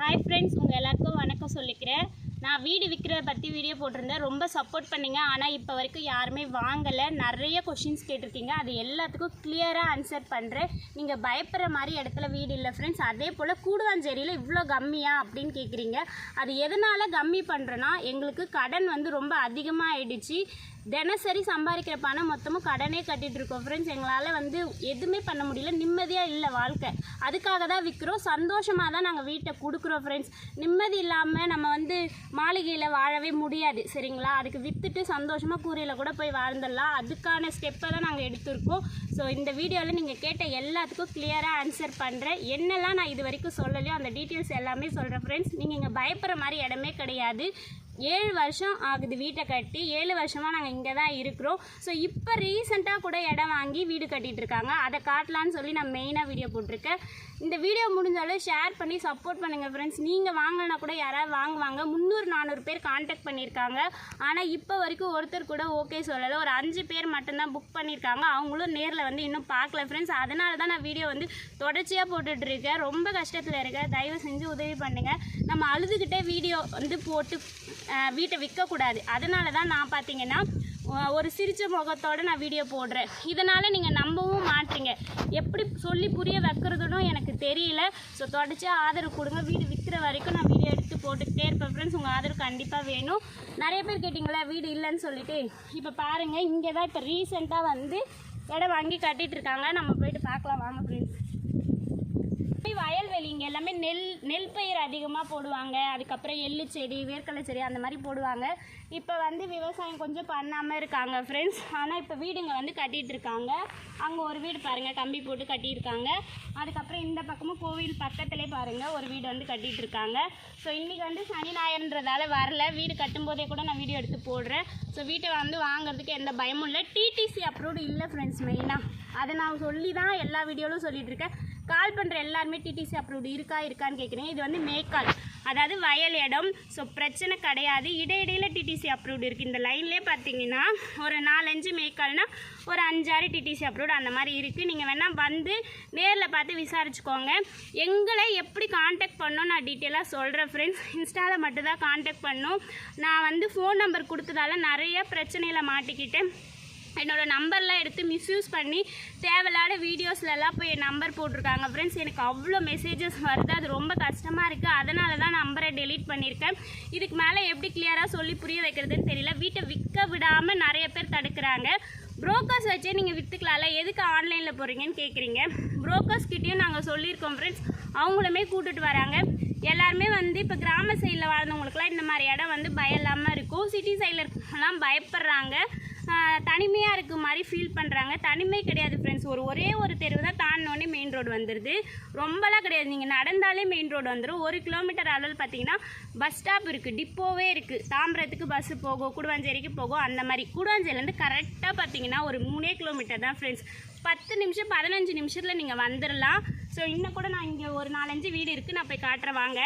Hi friends உங்கள் எல்லாருக்கும் வணக்கம் சொல்லிக்கிறேன். நான் வீடு விற்கிறத பற்றி வீடியோ போட்டிருந்தேன். ரொம்ப சப்போர்ட் பண்ணிங்க. ஆனால் இப்போ வரைக்கும் யாருமே வாங்கலை. நிறைய கொஷின்ஸ் கேட்டிருக்கீங்க. அது எல்லாத்துக்கும் கிளியராக ஆன்சர் பண்ணுறேன் நீங்கள் பயப்படுற மாதிரி இடத்துல வீடு இல்லை ஃப்ரெண்ட்ஸ் அதே போல் கூடுவாஞ்சேரியில் இவ்வளோ கம்மியா அப்படின்னு கேட்குறீங்க அது எதனால் கம்மி பண்ணுறேன்னா எங்களுக்கு கடன் வந்து ரொம்ப அதிகமாக ஆயிடுச்சு தினசரி சம்பாதிக்கிற பணம் மொத்தமும் கடனே கட்டிகிட்டு இருக்கோம் ஃப்ரெண்ட்ஸ் எங்களால் வந்து எதுவுமே பண்ண முடியல. நிம்மதியாக இல்லை வாழ்க்கை. அதுக்காக தான் விற்கிறோம் சந்தோஷமாக தான் நாங்கள் வீட்டை கொடுக்குறோம் ஃப்ரெண்ட்ஸ் நிம்மதி இல்லாமல் நம்ம வந்து மாளிகையில் வாழவே முடியாது சரிங்களா? அதுக்கு விற்றுட்டு சந்தோஷமாக கூரையில் கூட போய் வாழ்ந்துடலாம். அதுக்கான ஸ்டெப்பை தான் நாங்கள் எடுத்திருக்கோம். ஸோ இந்த வீடியோவில் நீங்கள் கேட்ட எல்லாத்துக்கும் கிளியராக ஆன்சர் பண்ணுறேன் என்னெல்லாம் நான் இது வரைக்கும் சொல்லலையோ அந்த டீட்டெயில்ஸ் எல்லாமே சொல்கிறேன் ஃப்ரெண்ட்ஸ் நீங்கள் இங்கே பயப்படுற மாதிரி இடமே கிடையாது. ஏழு வருஷம் ஆகுது வீட்டை கட்டி. ஏழு வருஷமாக நாங்கள் இங்கே தான் இருக்கிறோம். ஸோ இப்போ ரீசெண்டாக கூட இடம் வாங்கி வீடு கட்டிகிட்டு இருக்காங்க. அதை காட்டலான்னு சொல்லி நான் மெயினாக வீடியோ போட்டிருக்கேன். இந்த வீடியோ முடிஞ்சாலும் ஷேர் பண்ணி சப்போர்ட் பண்ணுங்கள் ஃப்ரெண்ட்ஸ் நீங்கள் வாங்கினா கூட யாராவது வாங்குவாங்க. முந்நூறு நானூறு பேர் காண்டாக்ட் பண்ணியிருக்காங்க. ஆனால் இப்போ வரைக்கும் ஒருத்தர் கூட ஓகே சொல்லலை. ஒரு அஞ்சு பேர் மட்டும்தான் புக் பண்ணியிருக்காங்க. அவங்களும் நேரில் வந்து இன்னும் பார்க்கல ஃப்ரெண்ட்ஸ் அதனால தான் நான் வீடியோ வந்து தொடர்ச்சியாக போட்டுட்ருக்கேன் ரொம்ப கஷ்டத்தில் இருக்கேன். தயவு செஞ்சு உதவி பண்ணுங்கள் நம்ம அழுதுகிட்டே வீடியோ வந்து போட்டு வீட்டை விற்கக்கூடாது. அதனால தான் நான் பார்த்தீங்கன்னா ஒரு சிரிச்ச முகத்தோடு நான் வீடியோ போடுறேன். இதனால் நீங்கள் நம்பவும் மாட்டீங்க. எப்படி சொல்லி புரிய வைக்கிறதுனும் எனக்கு தெரியல. ஸோ தொடர்ச்சியாக ஆதரவு கொடுங்க. வீடு விற்கிற வரைக்கும் நான் வீடியோ எடுத்து போட்டுக்கிட்டே இருப்பேன். ஃப்ரெண்ட்ஸ் உங்கள் ஆதரவு கண்டிப்பாக வேணும். நிறைய பேர் கேட்டிங்களா வீடு இல்லைன்னு சொல்லிட்டு. இப்போ பாருங்கள் இங்கே தான் இப்போ ரீசெண்டாக வந்து இடம் வாங்கி கட்டிகிட்டு இருக்காங்க. நம்ம போயிட்டு பார்க்கலாம். வாங்க ஃப்ரெண்ட்ஸ் வயல்வெளி இங்கே எல்லாமே நெல் நெல் பயிர் அதிகமாக போடுவாங்க. அதுக்கப்புறம் எள்ளு செடி வேர்க்கடலை செடி அந்த மாதிரி போடுவாங்க. இப்போ வந்து விவசாயம் கொஞ்சம் பண்ணாமல் இருக்காங்க ஃப்ரெண்ட்ஸ் ஆனால் இப்போ வீடுங்க வந்து கட்டிகிட்டு இருக்காங்க. அங்கே ஒரு வீடு பாருங்கள் கம்பி போட்டு கட்டியிருக்காங்க. அதுக்கப்புறம் இந்த பக்கமும் கோவில் பக்கத்துலேயே பாருங்கள் ஒரு வீடு வந்து கட்டிகிட்டு இருக்காங்க. ஸோ இன்றைக்கி வந்து சனி ஞாயிறுன்றதால வரல. வீடு கட்டும்போதே கூட நான் வீடியோ எடுத்து போடுறேன். ஸோ வீட்டை வந்து வாங்குறதுக்கு எந்த பயமும் இல்லை. டிடிசி அப்ரூவ்டு இல்லை ஃப்ரெண்ட்ஸ் மெயினாக அதை நான் சொல்லி தான் எல்லா வீடியோவிலும் சொல்லிகிட்ருக்கேன் கால் பண்ணுற எல்லாருமே டிடிசி அப்ரூவ்டு இருக்கா இருக்கான்னு கேட்குறீங்க இது வந்து மேக்கால் அதாவது வயல் இடம். ஸோ பிரச்சனை கிடையாது. இடையிடையில் டிடிசி அப்ரூவ்டு இருக்குது இந்த லைன்லேயே பார்த்தீங்கன்னா ஒரு நாலஞ்சு மேக்கால்னால் ஒரு அஞ்சாறு டிடிசி அப்ரூவ்டு அந்த மாதிரி இருக்குது நீங்கள் வேணால் வந்து நேரில் பார்த்து விசாரிச்சுக்கோங்க. எங்களை எப்படி காண்டாக்ட் பண்ணோம் நான் டீட்டெயிலாக சொல்கிறேன் ஃப்ரெண்ட்ஸ் இன்ஸ்டாவில் மட்டும்தான் காண்டாக்ட் பண்ணோம். நான் வந்து ஃபோன் நம்பர் கொடுத்ததால நிறைய பிரச்சனையில் மாட்டிக்கிட்டேன். என்னோட நம்பர்லாம் எடுத்து மிஸ்யூஸ் பண்ணி தேவையில்லாத வீடியோஸ்லலாம் போய் என் நம்பர் போட்டிருக்காங்க. ஃப்ரெண்ட்ஸ் எனக்கு அவ்வளோ மெசேஜஸ் வருது. அது ரொம்ப கஷ்டமாக இருக்குது அதனால தான் நம்பரை டெலீட் பண்ணியிருக்கேன். இதுக்கு மேலே எப்படி கிளியராக சொல்லி புரிய வைக்கிறதுன்னு தெரியல. வீட்டை விற்க விடாமல் நிறைய பேர் தடுக்கிறாங்க. புரோக்கர்ஸ் வச்சே நீங்கள் விற்றுக்கலாம்ல எதுக்கு ஆன்லைனில் போகிறீங்கன்னு கேட்குறீங்க ப்ரோக்கர்ஸ்கிட்டையும் நாங்கள் சொல்லியிருக்கோம் ஃப்ரெண்ட்ஸ் அவங்களுமே கூட்டுட்டு வராங்க. எல்லாருமே வந்து இப்போ கிராம சைடில் வாழ்ந்தவங்களுக்குலாம் இந்த மாதிரி இடம் வந்து பயம் இல்லாமல் இருக்கும். சிட்டி சைடில் இருக்கவங்கலாம் பயப்படுறாங்க. தனிமையாக இருக்க மாதிரி ஃபீல் பண்ணுறாங்க தனிமை கிடையாது ஃப்ரெண்ட்ஸ் ஒரு ஒரே ஒரு தெருவு தான் தாண்டினோடனே மெயின் ரோடு வந்துடுது ரொம்பலாம் கிடையாது. நீங்கள் நடந்தாலே மெயின் ரோடு வந்துடும் ஒரு கிலோமீட்டர் அளவில் பார்த்தீங்கன்னா பஸ் ஸ்டாப் இருக்குது டிப்போவே இருக்குது தாம்பரத்துக்கு பஸ்ஸு போகும் கூடுவாஞ்சேரிக்கு போகும் அந்த மாதிரி. கூடுவாஞ்சேரிலேருந்து கரெக்டாக பார்த்தீங்கன்னா ஒரு மூணே கிலோமீட்டர் தான் ஃப்ரெண்ட்ஸ் பத்து நிமிஷம் பதினஞ்சு நிமிஷத்தில் நீங்கள் வந்துடலாம் ஸோ இன்னும் கூட நான் இங்கே ஒரு நாலஞ்சு வீடு இருக்குது நான் போய் காட்டுறேன். வாங்க.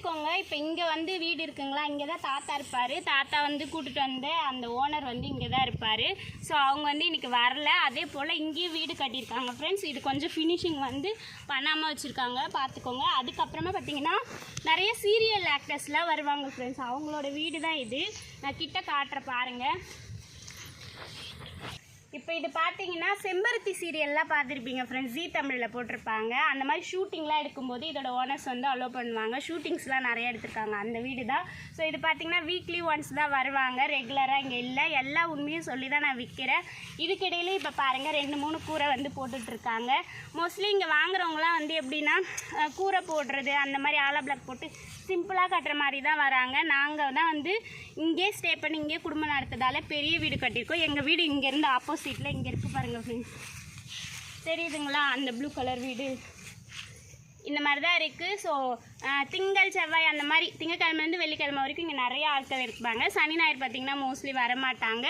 பார்த்துக்கோங்க இப்போ இங்கே வந்து வீடு இருக்குங்களா? இங்கே தான் தாத்தா இருப்பார். தாத்தா வந்து கூட்டிகிட்டு வந்து அந்த ஓனர் வந்து இங்கே தான் இருப்பார். ஸோ அவங்க வந்து இன்றைக்கி வரல. அதே போல் இங்கேயும் வீடு கட்டியிருக்காங்க ஃப்ரெண்ட்ஸ் இது கொஞ்சம் ஃபினிஷிங் வந்து பண்ணாமல் வச்சுருக்காங்க. பார்த்துக்கோங்க அதுக்கப்புறமா பார்த்தீங்கன்னா நிறைய சீரியல் ஆக்டர்ஸ்லாம் வருவாங்க ஃப்ரெண்ட்ஸ் அவங்களோட வீடு தான் இது. நான் கிட்ட காட்டுற பாருங்கள் இப்போ இது பார்த்தீங்கன்னா செம்பருத்தி சீரியல்லாம் பார்த்துருப்பீங்க ஃப்ரெண்ட்ஸ் ஜி தமிழில் போட்டிருப்பாங்க. அந்த மாதிரி ஷூட்டிங்லாம் எடுக்கும்போது இதோட ஓனர்ஸ் வந்து அலோவ் பண்ணுவாங்க. ஷூட்டிங்ஸ்லாம் நிறைய எடுத்திருக்காங்க. அந்த வீடு தான். ஸோ இது பார்த்தீங்கன்னா வீக்லி ஒன்ஸ் தான் வருவாங்க. ரெகுலராக இங்கே இல்லை. எல்லா உண்மையும் சொல்லி தான் நான் விற்கிறேன் இதுக்கிடையில இப்போ பாருங்கள் ரெண்டு மூணு கூரை வந்து போட்டுட்ருக்காங்க. மோஸ்ட்லி இங்கே வாங்குறவங்களாம் எப்படின்னா கூரை போடுறது அந்த மாதிரி ஆலா பிளாக் போட்டு சிம்பிளாக கட்டுற மாதிரி தான் வராங்க. நாங்கள் தான் வந்து இங்கே ஸ்டே பண்ணி இங்கே குடும்பம் நடத்ததால் பெரிய வீடு கட்டியிருக்கோம். எங்கள் வீடு இங்கேருந்து ஆப்போசிட்டில் இங்கே இருக்குது பாருங்கள் ஃப்ரெண்ட்ஸ் தெரியுதுங்களா? அந்த ப்ளூ கலர் வீடு. இந்த மாதிரி தான் இருக்குது ஸோ திங்கள் செவ்வாய் அந்த மாதிரி திங்கக்கிழமைலேருந்து வெள்ளிக்கிழமை வரைக்கும் இங்கே நிறைய ஆட்கள் இருப்பாங்க. சனி ஞாயிறு பார்த்திங்கன்னா மோஸ்ட்லி வரமாட்டாங்க.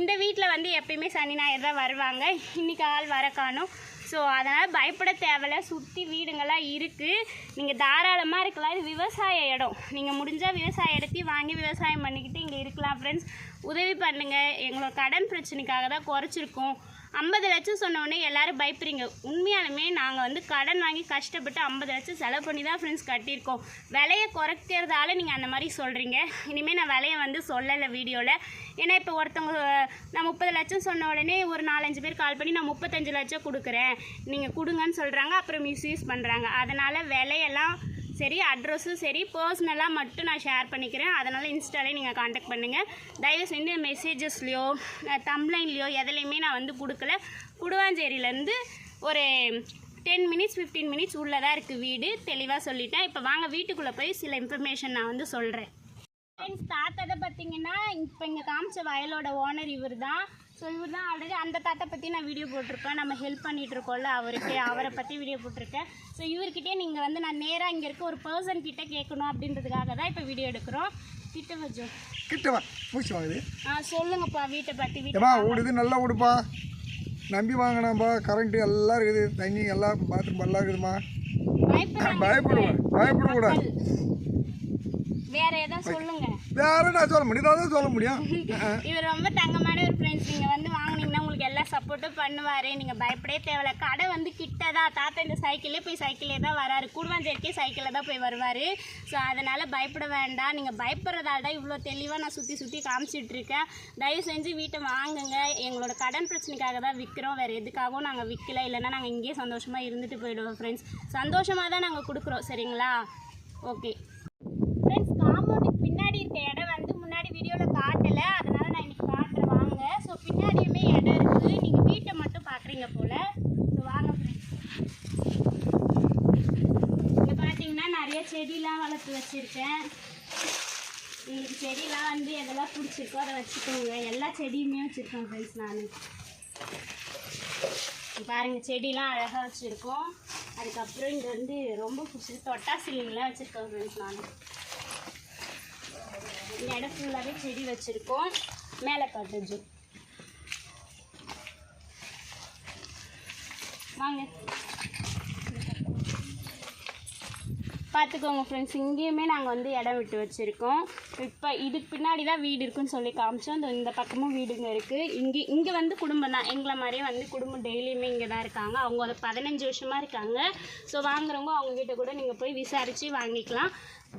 இந்த வீட்டில் வந்து எப்பயுமே சனி ஞாயிறு தான் வருவாங்க. இன்றைக்கி ஆள் வர காணும் ஸோ அதனால் பயப்பட தேவையில்ல. சுற்றி வீடுங்கள்லாம் இருக்குது நீங்கள் தாராளமாக இருக்கலாம். இது விவசாய இடம். நீங்கள் முடிஞ்சால் விவசாய இடத்தையும் வாங்கி விவசாயம் பண்ணிக்கிட்டு இங்கே இருக்கலாம் ஃப்ரெண்ட்ஸ் உதவி பண்ணுங்கள் எங்களோட கடன் பிரச்சனைக்காக தான் குறைச்சிருக்கோம். ஐம்பது லட்சம் சொன்ன உடனே எல்லாரும் பயப்படுறீங்க. உண்மையாலுமே நாங்கள் வந்து கடன் வாங்கி கஷ்டப்பட்டு ஐம்பது லட்சம் செலவு பண்ணி தான் ஃப்ரெண்ட்ஸ் கட்டியிருக்கோம். விலையை குறைக்கிறதால நீங்கள் அந்த மாதிரி சொல்கிறீங்க இனிமேல் நான் விலையை வந்து சொல்லலை வீடியோவில் ஏன்னா இப்போ ஒருத்தவங்க நான் முப்பது லட்சம் சொன்ன உடனே ஒரு நாலஞ்சு பேர் கால் பண்ணி நான் முப்பத்தஞ்சு லட்சம் கொடுக்குறேன். நீங்கள் கொடுங்கன்னு சொல்கிறாங்க அப்புறம் மிஸ்யூஸ் பண்ணுறாங்க அதனால் விலையெல்லாம் சரி அட்ரஸும் சரி பர்சனலாக மட்டும் நான் ஷேர் பண்ணிக்கிறேன். அதனால் இன்ஸ்டாலே நீங்கள் காண்டாக்ட் பண்ணுங்கள் தயவு செஞ்சு மெசேஜஸ்லையோ தம்ப்ளைன்லையோ எதுலேயுமே நான் வந்து கொடுக்கல. குடுவாஞ்சேரியிலேருந்து ஒரு டென் மினிட்ஸ் ஃபிஃப்டீன் மினிட்ஸ் உள்ளே தான் இருக்குது வீடு. தெளிவாக சொல்லிட்டேன். இப்போ வாங்க வீட்டுக்குள்ளே போய் சில இன்ஃபர்மேஷன் நான் வந்து சொல்கிறேன் ஃப்ரெண்ட்ஸ் தாத்தாதை பார்த்தீங்கன்னா இப்போ இங்கே காமிச்ச வயலோட ஓனர் இவர் தான் ஸோ இவர் தான் ஆல்ரெடி அந்த தாத்தா பற்றி நான் வீடியோ போட்டிருப்பேன் நம்ம ஹெல்ப் பண்ணிட்டு இருக்கோம்ல அவருக்கு அவரை பற்றி வீடியோ போட்டிருக்கேன். ஸோ இவர்கிட்டயே நீங்கள் வந்து நான் நேராக இங்கே இருக்க ஒரு பர்சன் கிட்ட கேட்கணும் அப்படின்றதுக்காக தான் இப்போ வீடியோ எடுக்கிறோம். கிட்ட வச்சோம் கிட்ட வா பூச்சி வாங்குது. ஆ சொல்லுங்கப்பா வீட்டை பற்றி வீட்டை ஓடுது நல்லா ஓடுப்பா. நம்பி வாங்கினாப்பா கரண்ட்டு எல்லாம் இருக்குது தண்ணி எல்லாம் பாத்ரூம் எல்லாம் இருக்குதுமா பயப்படுவேன் பயப்படக்கூடாது. வேற ஏதாவது சொல்லுங்க. வேற நான் சொல்ல முடியும்? சொல்ல முடியும். இவர் ரொம்ப தங்கமான ஒரு ஃப்ரெண்ட்ஸ் நீங்கள் வந்து வாங்குனீங்கன்னா உங்களுக்கு எல்லா சப்போர்ட்டும் பண்ணுவார். நீங்கள் பயப்படவே தேவையில்ல. கடை வந்து கிட்ட தான் தாத்தா இந்த சைக்கிளே போய் சைக்கிளே தான் வராரு. கூடுவாஞ்சேரிக்கே சைக்கிளில் தான் போய் வருவார். ஸோ அதனால் பயப்பட வேண்டாம். நீங்கள் பயப்படுறதால தான் இவ்வளோ தெளிவாக நான் சுற்றி சுற்றி காமிச்சிட்டு இருக்கேன் தயவு செஞ்சு வீட்டை வாங்குங்க. எங்களோட கடன் பிரச்சனைக்காக தான் விற்கிறோம் வேறு எதுக்காகவும் நாங்கள் விற்கல இல்லைன்னா நாங்கள் இங்கேயே சந்தோஷமாக இருந்துட்டு போயிடுவோம் ஃப்ரெண்ட்ஸ் சந்தோஷமாக தான் நாங்கள் கொடுக்குறோம். சரிங்களா? ஓகே ஃப்ரெண்ட்ஸ் காம்பவுண்டுக்கு பின்னாடி இருக்க இடம் வந்து முன்னாடி வீடியோவில் காட்டல அதனால நான் இன்னைக்கு காட்டுறேன் வாங்க ஸோ பின்னாடியுமே இடம் இருக்குது நீங்கள் வீட்டை மட்டும் பார்க்குறீங்க போல் ஸோ வாங்க ஃப்ரெண்ட்ஸ் இங்கே பார்த்தீங்கன்னா நிறைய செடிலாம் வளர்த்து வச்சுருக்கேன். உங்களுக்கு செடிலாம் வந்து எதெல்லாம் பிடிச்சிருக்கோ அதை வச்சுக்கோங்க. எல்லா செடியுமே வச்சுருக்கேன் ஃப்ரெண்ட்ஸ் நான். பாருங்க செடிலாம் அழகாக வச்சுருக்கோம். அதுக்கப்புறம் இங்கே வந்து ரொம்ப பிடிச்சது தொட்டா சில்லிங்லாம் வச்சுருக்கோம் ஃப்ரெண்ட்ஸ் நான். இந்த இடம் ஃபுல்லாகவே செடி வச்சுருக்கோம். மேலே காட்டுச்சு வாங்க. பார்த்துக்கோங்க ஃப்ரெண்ட்ஸ் இங்கேயுமே நாங்கள் வந்து இடம் விட்டு வச்சுருக்கோம். இப்போ இதுக்கு பின்னாடி தான் வீடு இருக்குன்னு சொல்லி காமிச்சோம். இந்த இந்த பக்கமும் வீடுங்க இருக்குது இங்கே இங்கே வந்து குடும்பம் தான். எங்களை மாதிரியே வந்து குடும்பம் டெய்லியுமே இங்கே தான் இருக்காங்க. அவங்க ஒரு பதினஞ்சு வருஷமாக இருக்காங்க. ஸோ வாங்குறவங்க அவங்கக்கிட்ட கூட நீங்கள் போய் விசாரித்து வாங்கிக்கலாம்.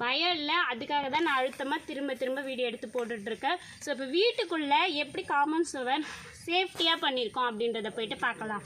பயம் இல்லை அதுக்காக தான் நான் அழுத்தமாக திரும்ப திரும்ப வீடியோ எடுத்து போட்டுட்ருக்கேன் ஸோ இப்போ வீட்டுக்குள்ளே எப்படி காமன் சுவர் சேஃப்டியாக பண்ணியிருக்கோம் அப்படின்றத போயிட்டு பார்க்கலாம்.